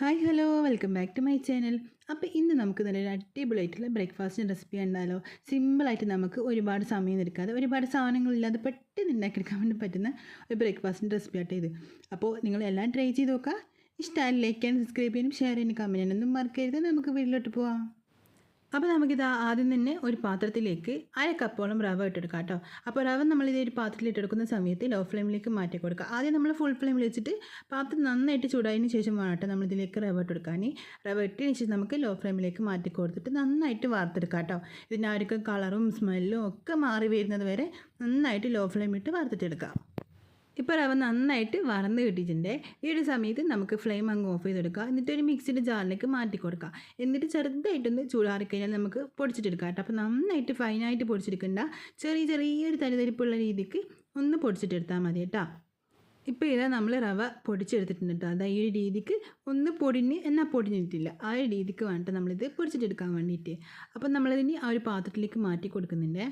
Hi hello. Welcome back to my channel. അപ്പോൾ ഇന്ന് നമുക്ക് നല്ലൊരു അടിപൊളിയായിട്ടുള്ള ബ്രേക്ക്ഫാസ്റ്റിന്റെ റെസിപ്പി ഉണ്ടാലോ സിമ്പിളായിട്ട് നമുക്ക് ഒരുപാട് സമയം എടുക്കാതെ ഒരുപാട് സാധനങ്ങളില്ലാതെ പെട്ടെന്ന് ഉണ്ടാക്കിയെടുക്കാൻ വേണ്ടി പറ്റുന്ന ഒരു ബ്രേക്ക്ഫാസ്റ്റിന്റെ റെസിപ്പി ആയിട്ട് ഇത്. അപ്പോൾ നിങ്ങളെല്ലാം ട്രൈ ചെയ്ത് നോക്കുക. ഇഷ്ടമായി ലൈക്ക് ചെയ്യാനും സബ്സ്ക്രൈബ് ചെയ്യാനും ഷെയർ ചെയ്യാനും കമന്റ് ചെയ്യാനൊന്നും മറക്കരുത്. നമുക്ക് വീട്ടിലോട്ട് പോവാം. അപ്പോൾ നമുക്കിത് ആദ്യം തന്നെ ഒരു പാത്രത്തിലേക്ക് അര കപ്പോളം റവ ഇട്ടെടുക്കാം കേട്ടോ അപ്പോൾ റവ നമ്മളിത് ഒരു പാത്രത്തിൽ ഇട്ടെടുക്കുന്ന സമയത്ത് ലോ ഫ്ലെയിമിലേക്ക് മാറ്റി കൊടുക്കുക ആദ്യം നമ്മൾ ഫുൾ ഫ്ലെയിമിൽ വെച്ചിട്ട് പാത്രം നന്നായിട്ട് ചൂടായതിന് ശേഷം വേണം കേട്ടോ നമ്മളിതിലേക്ക് റവ ഇട്ടെടുക്കാൻ. റവ ഇട്ടതിന് ശേഷം നമുക്ക് ലോ ഫ്ലെയിമിലേക്ക് മാറ്റി കൊടുത്തിട്ട് നന്നായിട്ട് വാർത്തെടുക്കാം കേട്ടോ ഇതിന്റെ ആർക്കും കളറും സ്മെല്ലും ഒക്കെ മാറി വരുന്നത് വരെ നന്നായിട്ട് ലോ ഫ്ലെയിമിട്ട് വാർത്തിട്ടെടുക്കാം ഇപ്പോൾ റവ നന്നായിട്ട് വറന്ന് കിട്ടിയിട്ടുണ്ട്. ഈ ഒരു സമയത്ത് നമുക്ക് ഫ്ലെയിം അങ്ങ് ഓഫ് ചെയ്തെടുക്കുക എന്നിട്ട് ഒരു മിക്സിയുടെ ജാറിലേക്ക് മാറ്റി കൊടുക്കുക എന്നിട്ട് ചെറുതായിട്ടൊന്ന് ചൂടാറി കഴിഞ്ഞാൽ നമുക്ക് പൊടിച്ചിട്ടെടുക്കാം കേട്ടോ. അപ്പോൾ നന്നായിട്ട് ഫൈനായിട്ട് പൊടിച്ചെടുക്കണ്ട ചെറിയ ചെറിയൊരു തരിതരിപ്പുള്ള രീതിക്ക് ഒന്ന് പൊടിച്ചിട്ടെടുത്താൽ മതി കേട്ടോ. ഇപ്പോൾ ഇതാ നമ്മൾ റവ പൊടിച്ചെടുത്തിട്ടുണ്ട് കേട്ടോ. അതാ ഈ ഒരു രീതിക്ക് ഒന്ന് പൊടിഞ്ഞ് എന്നാൽ പൊടിഞ്ഞിട്ടില്ല. ആ ഒരു രീതിക്ക് വേണ്ടിട്ട് നമ്മളിത് പൊടിച്ചിട്ടെടുക്കാൻ വേണ്ടിയിട്ട്. അപ്പം നമ്മളിതിന് ആ ഒരു പാത്രത്തിലേക്ക് മാറ്റി കൊടുക്കുന്നുണ്ട്.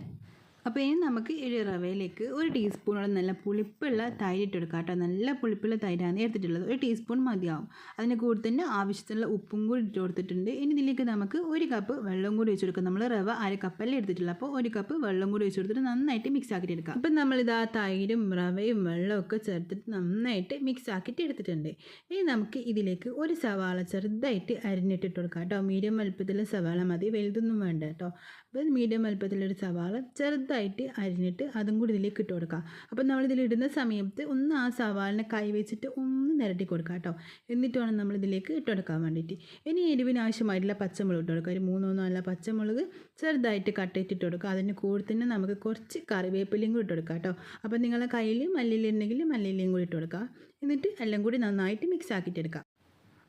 അപ്പോൾ ഇനി നമുക്ക് ഈ റവയിലേക്ക് ഒരു ടീസ്പൂണോളം നല്ല പുളിപ്പുള്ള തൈര് ഇട്ടെടുക്കാം കേട്ടോ. നല്ല പുളിപ്പുള്ള തൈരാണ് എടുത്തിട്ടുള്ളത്. ഒരു ടീസ്പൂൺ മതിയാവും. അതിന് കൂടെ തന്നെ ആവശ്യത്തിനുള്ള ഉപ്പും കൂടി ഇട്ട് കൊടുത്തിട്ടുണ്ട്. ഇനി ഇതിലേക്ക് നമുക്ക് ഒരു കപ്പ് വെള്ളം കൂടി ഒഴിച്ച് കൊടുക്കാം. നമ്മൾ റവ അര കപ്പല്ലേ എടുത്തിട്ടുള്ളൂ. അപ്പോൾ ഒരു കപ്പ് വെള്ളം കൂടി ഒഴിച്ച് കൊടുത്തിട്ട് നന്നായിട്ട് മിക്സ് ആക്കിയിട്ട് എടുക്കാം. അപ്പം നമ്മളിതാ തൈരും റവയും വെള്ളവും ഒക്കെ ചേർത്തിട്ട് നന്നായിട്ട് മിക്സ് ആക്കിയിട്ട് എടുത്തിട്ടുണ്ട്. ഇനി നമുക്ക് ഇതിലേക്ക് ഒരു സവാള ചെറുതായിട്ട് അരിഞ്ഞിട്ടിട്ട് കൊടുക്കാം കേട്ടോ. മീഡിയം വലുപ്പത്തിലുള്ള സവാള മതി. വലുതൊന്നും വേണ്ട കേട്ടോ. അപ്പോൾ മീഡിയം വലുപ്പത്തിലൊരു സവാള ചെറുതായിട്ട് അരിഞ്ഞിട്ട് അതും കൂടി ഇതിലേക്ക് ഇട്ട് കൊടുക്കുക അപ്പോൾ നമ്മൾ ഇതിലിടുന്ന സമയത്ത് ഒന്ന് ആ സവാളിനെ കൈ വെച്ചിട്ട് ഒന്ന് നിരട്ടി കൊടുക്കുക കേട്ടോ. എന്നിട്ട് വേണം നമ്മൾ ഇതിലേക്ക് ഇട്ട് കൊടുക്കാൻ വേണ്ടിയിട്ട്. ഇനി എരിവിന് ആവശ്യമായിട്ടുള്ള പച്ചമുളക് ഇട്ട് കൊടുക്കുക ഒരു മൂന്നോ നാലോ പച്ചമുളക് ചെറുതായിട്ട് കട്ടയിട്ട് ഇട്ട് കൊടുക്കുക അതിന് കൂടെ തന്നെ നമുക്ക് കുറച്ച് കറിവേപ്പിലയും കൂടി ഇട്ട് കൊടുക്കുക കേട്ടോ. അപ്പോൾ നിങ്ങളുടെ കയ്യിൽ മല്ലിയിലുണ്ടെങ്കിൽ മല്ലിയിലയും കൂടി ഇട്ട് കൊടുക്കുക എന്നിട്ട് എല്ലാം കൂടി നന്നായിട്ട് മിക്സ് ആക്കിയിട്ട് എടുക്കുക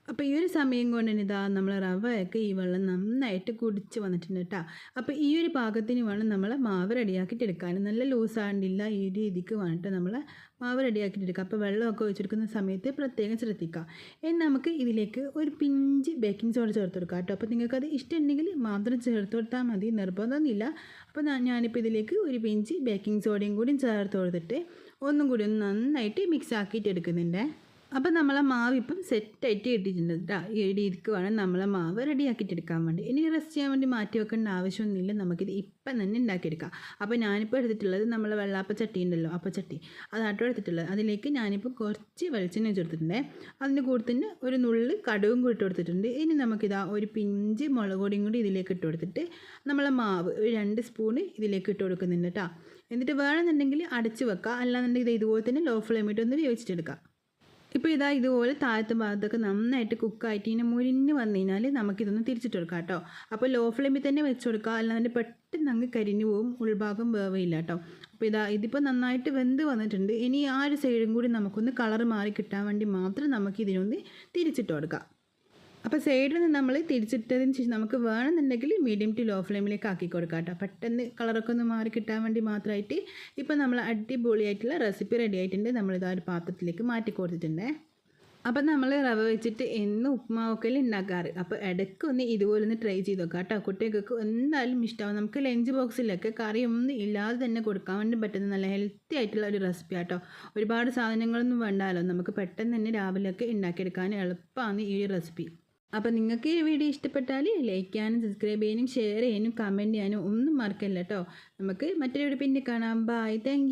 അപ്പോൾ ഈ ഒരു സമയം കൊണ്ട് ഇതാ നമ്മൾ റവയൊക്കെ ഈ വെള്ളം നന്നായിട്ട് കുടിച്ച് വന്നിട്ടുണ്ട് കേട്ടോ അപ്പോൾ ഈ ഒരു പാകത്തിന് വേണം നമ്മൾ മാവ് റെഡിയാക്കിയിട്ട് എടുക്കാൻ നല്ല ലൂസാണ്ടില്ല ഈ രീതിക്ക് വേണ്ടിയിട്ട് നമ്മൾ മാവ് റെഡിയാക്കിയിട്ട് എടുക്കുക അപ്പോൾ വെള്ളമൊക്കെ ഒഴിച്ചെടുക്കുന്ന സമയത്ത് പ്രത്യേകം ശ്രദ്ധിക്കുക ഇനി നമുക്ക് ഇതിലേക്ക് ഒരു പിഞ്ച് ബേക്കിംഗ് സോഡ ചേർത്ത് കൊടുക്കാം കേട്ടോ അപ്പോൾ നിങ്ങൾക്കത് ഇഷ്ടമുണ്ടെങ്കിൽ മാത്രം ചേർത്ത് കൊടുത്താൽ മതി. നിർബന്ധമൊന്നുമില്ല. അപ്പോൾ ഞാനിപ്പോൾ ഇതിലേക്ക് ഒരു പിഞ്ച് ബേക്കിംഗ് സോഡയും കൂടി ചേർത്ത് കൊടുത്തിട്ട് ഒന്നും കൂടി ഒന്ന് നന്നായിട്ട് മിക്സ് ആക്കിയിട്ട് എടുക്കുന്നുണ്ട്. അപ്പോൾ നമ്മളെ മാവ് ഇപ്പം സെറ്റായിട്ട് കിട്ടിയിട്ടുണ്ട് കേട്ടോ ഈ ഇരിക്കുവാണ്. നമ്മളെ മാവ് റെഡിയാക്കിയിട്ടെടുക്കാൻ വേണ്ടി. ഇനി റെസ്റ്റ് ചെയ്യാൻ വേണ്ടി മാറ്റി വെക്കേണ്ട ആവശ്യമൊന്നുമില്ല. നമുക്കിത് ഇപ്പം തന്നെ ഉണ്ടാക്കിയെടുക്കാം. അപ്പോൾ ഞാനിപ്പോൾ എടുത്തിട്ടുള്ളത് നമ്മളെ വെള്ളാപ്പ ചട്ടി ഉണ്ടല്ലോ അപ്പച്ചട്ടി അതാട്ടോ എടുത്തിട്ടുള്ളത്. അതിലേക്ക് ഞാനിപ്പോൾ കുറച്ച് വെളിച്ചെണ്ണ ചേർത്തിട്ടുണ്ട് അതിന്റെ കൂടെ തന്നെ ഒരു നുള്ളി കടുവും കൂടി ഇട്ട് കൊടുത്തിട്ടുണ്ട്. ഇനി നമുക്കിതാ ഒരു പിഞ്ച് മുളക് പൊടിയും കൂടി ഇതിലേക്ക് ഇട്ട് കൊടുത്തിട്ട് നമ്മളെ മാവ് ഒരു രണ്ട് സ്പൂണ് ഇതിലേക്ക് ഇട്ട് കൊടുക്കുന്നുണ്ട് കേട്ടോ എന്നിട്ട് വേണമെന്നുണ്ടെങ്കിൽ അടച്ച് വെക്കുക അല്ലാന്നുണ്ടെങ്കിൽ ഇത് ഇതുപോലെ തന്നെ ലോ ഫ്ലെയിമിട്ട് ഒന്ന് വേവിച്ചിട്ടെടുക്കാം. ഇപ്പോൾ ഇതാ ഇതുപോലെ താഴത്തെ ഭാഗത്തൊക്കെ നന്നായിട്ട് കുക്കായിട്ട് ഇങ്ങനെ മുരിഞ്ഞ് വന്നു കഴിഞ്ഞാൽ നമുക്കിതൊന്ന് തിരിച്ചിട്ട് കൊടുക്കാം കേട്ടോ. അപ്പോൾ ലോ ഫ്ലെയിമിൽ തന്നെ വെച്ച് കൊടുക്കുക അല്ലാതെ പെട്ടെന്ന് അങ്ങ് കരിഞ്ഞു പോകും. ഉൾഭാഗം വേവയില്ല കേട്ടോ. അപ്പോൾ ഇതാ ഇതിപ്പോൾ നന്നായിട്ട് വെന്ത് വന്നിട്ടുണ്ട്. ഇനി ആ ഒരു സൈഡും കൂടി നമുക്കൊന്ന് കളർ മാറി കിട്ടാൻ വേണ്ടി മാത്രം നമുക്ക് ഇതിനൊന്ന് തിരിച്ചിട്ട് കൊടുക്കാം. അപ്പോൾ സൈഡിൽ നിന്ന് നമ്മൾ തിരിച്ചിട്ടതിന് ശേഷം നമുക്ക് വേണമെന്നുണ്ടെങ്കിൽ മീഡിയം ടു ലോ ഫ്ലെയിമിലേക്ക് ആക്കി കൊടുക്കാം കേട്ടോ. പെട്ടെന്ന് കളറൊക്കെ ഒന്ന് മാറി കിട്ടാൻ വേണ്ടി മാത്രമായിട്ട് ഇപ്പോൾ നമ്മൾ അടിപൊളിയായിട്ടുള്ള റെസിപ്പി റെഡി ആയിട്ടുണ്ട്. നമ്മളിത് ഒരു പാത്രത്തിലേക്ക് മാറ്റി കൊടുത്തിട്ടുണ്ടേ. അപ്പം നമ്മൾ റവ വെച്ചിട്ട് എന്നും ഉപ്പുമാവൊക്കെ ഉണ്ടാക്കാറ് അപ്പോൾ ഇടയ്ക്ക് ഒന്ന് ഇതുപോലെ ഒന്ന് ട്രൈ ചെയ്ത് നോക്കാം കേട്ടോ. കുട്ടികൾക്ക് എന്തായാലും ഇഷ്ടമാവും നമുക്ക് ലഞ്ച് ബോക്സിലൊക്കെ കറി ഒന്നും ഇല്ലാതെ തന്നെ കൊടുക്കാൻ വേണ്ടി പറ്റുന്ന നല്ല ഹെൽത്തി ആയിട്ടുള്ള ഒരു റെസിപ്പി ആട്ടോ ഒരുപാട് സാധനങ്ങളൊന്നും വേണ്ടാലോ. നമുക്ക് പെട്ടെന്ന് തന്നെ രാവിലെയൊക്കെ ഉണ്ടാക്കിയെടുക്കാൻ എളുപ്പമാണ് ഈ റെസിപ്പി അപ്പോൾ നിങ്ങൾക്ക് ഈ വീഡിയോ ഇഷ്ടപ്പെട്ടാൽ ലൈക്ക് ചെയ്യാനും സബ്സ്ക്രൈബ് ചെയ്യാനും ഷെയർ ചെയ്യാനും കമന്റ് ചെയ്യാനും ഒന്നും മറക്കല്ല കേട്ടോ നമുക്ക് മറ്റൊരു വീഡിയോ പിന്നെ കാണാം. Bye thank